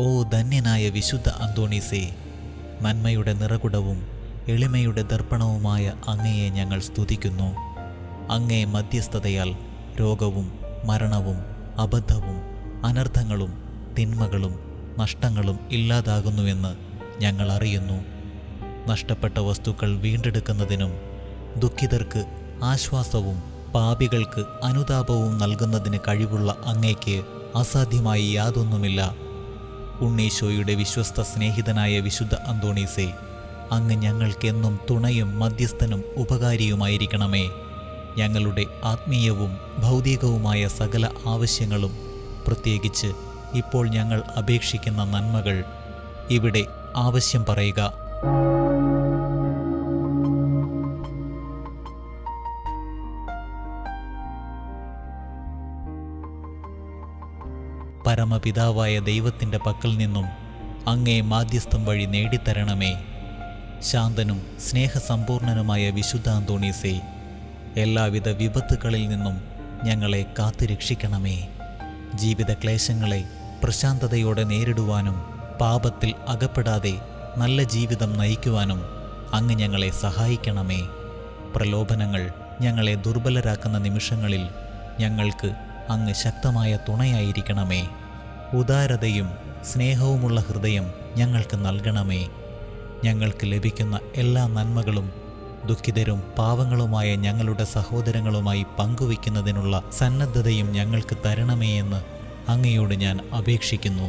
ഓ ധന്യനായ വിശുദ്ധ അന്തോണീസേ നന്മയുടെ നിറകുടവും എളിമയുടെ ദർപ്പണവുമായ അങ്ങയെ ഞങ്ങൾ സ്തുതിക്കുന്നു. അങ്ങേ മധ്യസ്ഥതയാൽ രോഗവും മരണവും അബദ്ധവും അനർത്ഥങ്ങളും തിന്മകളും നഷ്ടങ്ങളും ഇല്ലാതാകുന്നുവെന്ന് ഞങ്ങൾ അറിയുന്നു. നഷ്ടപ്പെട്ട വസ്തുക്കൾ വീണ്ടെടുക്കുന്നതിനും ദുഃഖിതർക്ക് ആശ്വാസവും പാപികൾക്ക് അനുതാപവും നൽകുന്നതിന് കഴിവുള്ള അങ്ങേക്ക് അസാധ്യമായി യാതൊന്നുമില്ല. ഉണ്ണീശോയുടെ വിശ്വസ്ത സ്നേഹിതനായ വിശുദ്ധ അന്തോണീസെ അങ്ങ് ഞങ്ങൾക്കെന്നും തുണയും മധ്യസ്ഥനും ഉപകാരിയുമായിരിക്കണമേ. ഞങ്ങളുടെ ആത്മീയവും ഭൗതികവുമായ സകല ആവശ്യങ്ങളും പ്രത്യേകിച്ച് ഇപ്പോൾ ഞങ്ങൾ അപേക്ഷിക്കുന്ന നന്മകൾ ഇവിടെ ആവശ്യം പറയുക. പരമപിതാവായ ദൈവത്തിന്റെ പക്കൽ നിന്നും അങ്ങേ മാധ്യസ്ഥം വഴി നേടിത്തരണമേ. ശാന്തനും സ്നേഹസമ്പൂർണനുമായ വിശുദ്ധ അന്തോണീസേ എല്ലാവിധ വിപത്തുകളിൽ നിന്നും ഞങ്ങളെ കാത്തുരക്ഷിക്കണമേ. ജീവിത ക്ലേശങ്ങളെ പ്രശാന്തതയോടെ നേരിടുവാനും പാപത്തിൽ അകപ്പെടാതെ നല്ല ജീവിതം നയിക്കുവാനും അങ്ങ് ഞങ്ങളെ സഹായിക്കണമേ. പ്രലോഭനങ്ങൾ ഞങ്ങളെ ദുർബലരാക്കുന്ന നിമിഷങ്ങളിൽ ഞങ്ങൾക്ക് അങ്ങ് ശക്തമായ തുണയായിരിക്കണമേ. ഉദാരതയും സ്നേഹവുമുള്ള ഹൃദയം ഞങ്ങൾക്ക് നൽകണമേ. ഞങ്ങൾക്ക് ലഭിക്കുന്ന എല്ലാ നന്മകളും ദുഃഖിതരും പാവങ്ങളുമായ ഞങ്ങളുടെ സഹോദരങ്ങളുമായി പങ്കുവയ്ക്കുന്നതിനുള്ള സന്നദ്ധതയും ഞങ്ങൾക്ക് തരണമേ എന്ന് അങ്ങയോട് ഞാൻ അപേക്ഷിക്കുന്നു.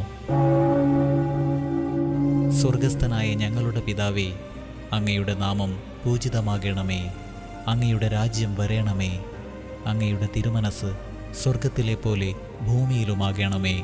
സ്വർഗസ്ഥനായ ഞങ്ങളുടെ പിതാവേ അങ്ങയുടെ നാമം പൂജിതമാകണമേ. അങ്ങയുടെ രാജ്യം വരേണമേ. അങ്ങയുടെ തിരുമനസ് സ്വർഗത്തിലെ പോലെ ഭൂമിയിലുമാകണമേ.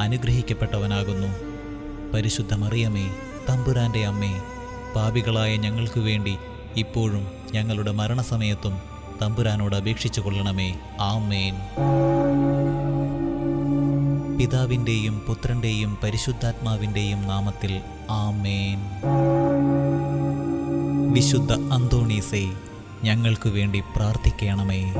അനുഗ്രഹിക്കപ്പെട്ടവനാകുന്നു. പരിശുദ്ധ മറിയമേ തമ്പുരാന്റെ അമ്മേ പാപികളായ ഞങ്ങൾക്ക് വേണ്ടി ഇപ്പോഴും ഞങ്ങളുടെ മരണസമയത്തും തമ്പുരാനോട് അപേക്ഷിച്ചു കൊള്ളണമേ. ആമേൻ. പിതാവിന്റെയും പുത്രന്റെയും പരിശുദ്ധാത്മാവിന്റെയും നാമത്തിൽ ആമേൻ. വിശുദ്ധ അന്തോണീസേ ഞങ്ങൾക്കു വേണ്ടി പ്രാർത്ഥിക്കണമേ.